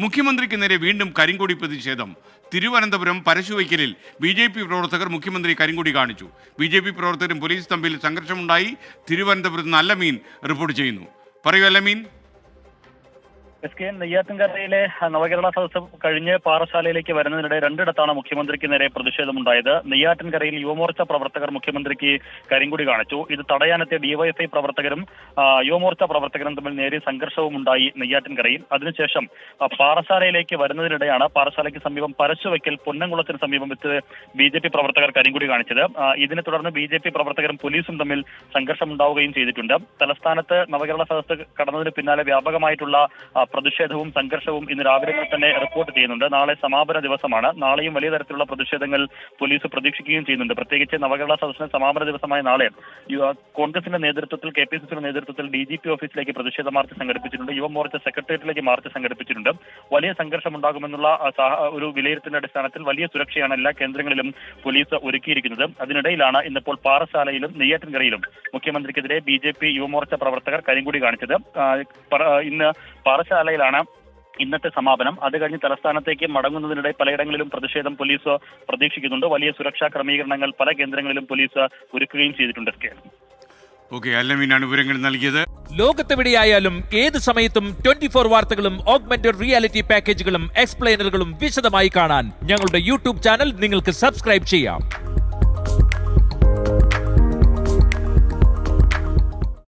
മുഖ്യമന്ത്രിക്ക് നേരെ വീണ്ടും കരിങ്കൊടി പ്രതിഷേധം. തിരുവനന്തപുരം പരശുവയ്ക്കലിൽ ബി ജെ പി പ്രവർത്തകർ മുഖ്യമന്ത്രി കരിങ്കൊടി കാണിച്ചു. ബി ജെ പി പ്രവർത്തകരും പോലീസ് തമ്മിൽ സംഘർഷമുണ്ടായി. തിരുവനന്തപുരത്ത് നല്ല മീൻ റിപ്പോർട്ട് ചെയ്യുന്നു. പറയൂ അല്ലമീൻ എസ് കെ നെയ്യാറ്റിൻകരയിലെ നവകേരള സദസ്സ് കഴിഞ്ഞ് പാറശാലയിലേക്ക് വരുന്നതിനിടെ രണ്ടിടത്താണ് മുഖ്യമന്ത്രിക്ക് നേരെ പ്രതിഷേധമുണ്ടായത്. നെയ്യാറ്റിൻകരയിൽ യുവമോർച്ച പ്രവർത്തകർ മുഖ്യമന്ത്രിക്ക് കരിങ്കുടി കാണിച്ചു. ഇത് തടയാനെത്തിയ ഡിവൈഎഫ്ഐ പ്രവർത്തകരും യുവമോർച്ച പ്രവർത്തകരും തമ്മിൽ നേരിയ സംഘർഷവും ഉണ്ടായി നെയ്യാറ്റിൻകരയിൽ. അതിനുശേഷം പാറശാലയിലേക്ക് വരുന്നതിനിടെയാണ് പാറശാലയ്ക്ക് സമീപം പരശുവയ്ക്കൽ പൊന്നംകുളത്തിന് സമീപം വെച്ച് ബി ജെ പി പ്രവർത്തകർ കരിങ്കുടി കാണിച്ചത്. ഇതിനെ തുടർന്ന് ബി ജെ പി പ്രവർത്തകരും പോലീസും തമ്മിൽ സംഘർഷമുണ്ടാവുകയും ചെയ്തിട്ടുണ്ട്. തലസ്ഥാനത്ത് നവകേരള സദസ്സ് കടന്നതിന് പിന്നാലെ വ്യാപകമായിട്ടുള്ള പ്രതിഷേധവും സംഘർഷവും ഇന്ന് രാവിലെ തന്നെ റിപ്പോർട്ട് ചെയ്യുന്നുണ്ട്. നാളെ സമാപന ദിവസമാണ്. നാളെയും വലിയ തരത്തിലുള്ള പ്രതിഷേധങ്ങൾ പോലീസ് പ്രതീക്ഷിക്കുകയും ചെയ്യുന്നുണ്ട്. പ്രത്യേകിച്ച് നവകേരള സദസ്സിന് സമാപന ദിവസമായ നാളെ കോൺഗ്രസിന്റെ നേതൃത്വത്തിൽ കെ പി സി സിയുടെ നേതൃത്വത്തിൽ ഡി ജി പി ഓഫീസിലേക്ക് പ്രതിഷേധ മാർച്ച് സംഘടിപ്പിച്ചിട്ടുണ്ട്. യുവമോർച്ച സെക്രട്ടേറിയറ്റിലേക്ക് മാർച്ച് സംഘടിപ്പിച്ചിട്ടുണ്ട്. വലിയ സംഘർഷം ഉണ്ടാകുമെന്നുള്ള ഒരു വിലയിരുത്തലിന്റെ അടിസ്ഥാനത്തിൽ വലിയ സുരക്ഷയാണ് എല്ലാ കേന്ദ്രങ്ങളിലും പോലീസ് ഒരുക്കിയിരിക്കുന്നത്. അതിനിടയിലാണ് ഇന്നിപ്പോൾ പാറശാലയിലും നെയ്യാറ്റിൻകരയിലും മുഖ്യമന്ത്രിക്കെതിരെ ബി ജെ പി യുവമോർച്ച പ്രവർത്തകർ കരിങ്കുടി കാണിച്ചത്. ഇന്ന് പറ- ഇന്ന് ഇന്നത്തെ സമാപനം. അത് കഴിഞ്ഞ് തലസ്ഥാനത്തേക്ക് മടങ്ങുന്നതിനിടെ പലയിടങ്ങളിലും പ്രതിഷേധം പോലീസ് പ്രതീക്ഷിക്കുന്നുണ്ട്. വലിയ സുരക്ഷാ ക്രമീകരണങ്ങൾ പല കേന്ദ്രങ്ങളിലും പോലീസ് ഒരുക്കുകയും ചെയ്തിട്ടുണ്ട്. ഓക്കെ അല്ലമീനാണ് വിവരങ്ങൾ നൽകിയത്. ലോകത്തെവിടെയായാലും ഏത് സമയത്തും ട്വന്റി ഫോർ വാർത്തകളും ഓഗ്മെന്റഡ് റിയാലിറ്റി പാക്കേജുകളും എക്സ്പ്ലെയിനറുകളും വിശദമായി കാണാൻ ഞങ്ങളുടെ യൂട്യൂബ് ചാനൽ നിങ്ങൾക്ക് സബ്സ്ക്രൈബ് ചെയ്യാം.